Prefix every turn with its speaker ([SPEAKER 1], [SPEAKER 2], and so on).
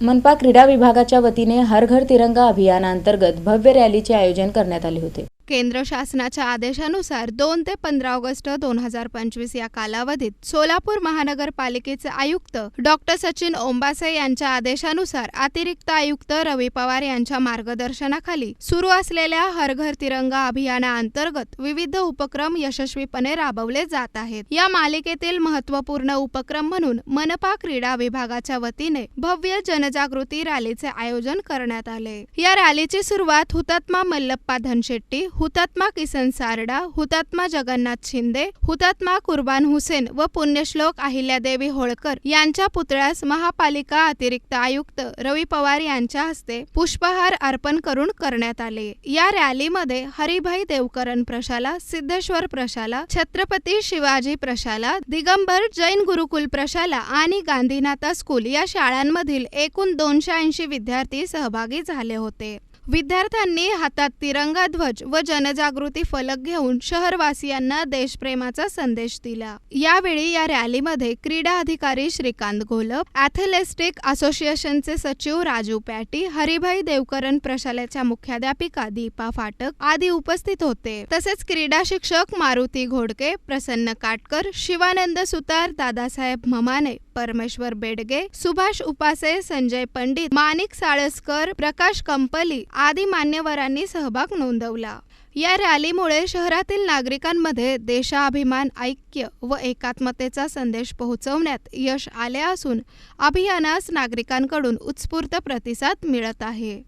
[SPEAKER 1] मनपा क्रीडा विभागाच्या वतीने हर घर तिरंगा अभियानांतर्गत भव्य रॅलीचे आयोजन करण्यात आले होते.
[SPEAKER 2] केंद्र शासनाच्या आदेशानुसार दोन ते पंधरा ऑगस्ट दोन हजार पंचवीस या कालावधीत सोलापूर महानगरपालिकेचे आयुक्त डॉक्टर सचिन ओंबासे यांच्या आदेशानुसार अतिरिक्त आयुक्त रवी पवार यांच्या मार्गदर्शनाखाली सुरू असलेल्या हर घर तिरंगा अभियानाअंतर्गत विविध उपक्रम यशस्वीपणे राबवले जात आहेत. या मालिकेतील महत्त्वपूर्ण उपक्रम म्हणून मनपा क्रीडा विभागाच्या वतीने भव्य जनजागृती रॅलीचे आयोजन करण्यात आले. या रॅलीची सुरुवात हुतात्मा मल्लप्पा धनशेट्टी हुतात्मा किसन सारडा हुतात्मा जगन्नाथ शिंदे हुतात्मा कुर्बान हुसेन व पुण्यश्लोक अहिल्यादेवी होळकर यांच्या पुतळ्यास महापालिका अतिरिक्त आयुक्त रवी पवार यांच्या हस्ते पुष्पहार अर्पण करून करण्यात आले. या रॅलीमध्ये हरिभाई देवकरण प्रशाला सिद्धेश्वर प्रशाला छत्रपती शिवाजी प्रशाला दिगंबर जैन गुरुकुल प्रशाला आणि गांधीनाथा स्कूल या शाळांमधील एकूण दोनशे ऐंशी विद्यार्थी सहभागी झाले होते. विद्यार्थ्यांनी हातात तिरंगा ध्वज व जनजागृती फलक घेऊन शहरवासियांना देशप्रेमाचा संदेश दिला. यावेळी या रॅलीमध्ये क्रीडा अधिकारी श्रीकांत घोलप ॲथलेटिक असोसिएशनचे सचिव राजू पॅटी हरिभाई देवकरण प्रशालेच्या मुख्याध्यापिका दीपा फाटक आदी उपस्थित होते. तसेच क्रीडा शिक्षक मारुती घोडके प्रसन्न काटकर शिवानंद सुतार दादासाहेब ममाने परमेश्वर बेडगे सुभाष उपासे संजय पंडित माणिक साळसकर प्रकाश कंपली आदी मान्यवरांनी सहभाग नोंदवला. या रॅलीमुळे शहरातील नागरिकांमध्ये देशाभिमान ऐक्य व एकात्मतेचा संदेश पोहोचवण्यात यश आले असून अभियानास नागरिकांकडून उत्स्फूर्त प्रतिसाद मिळत आहे.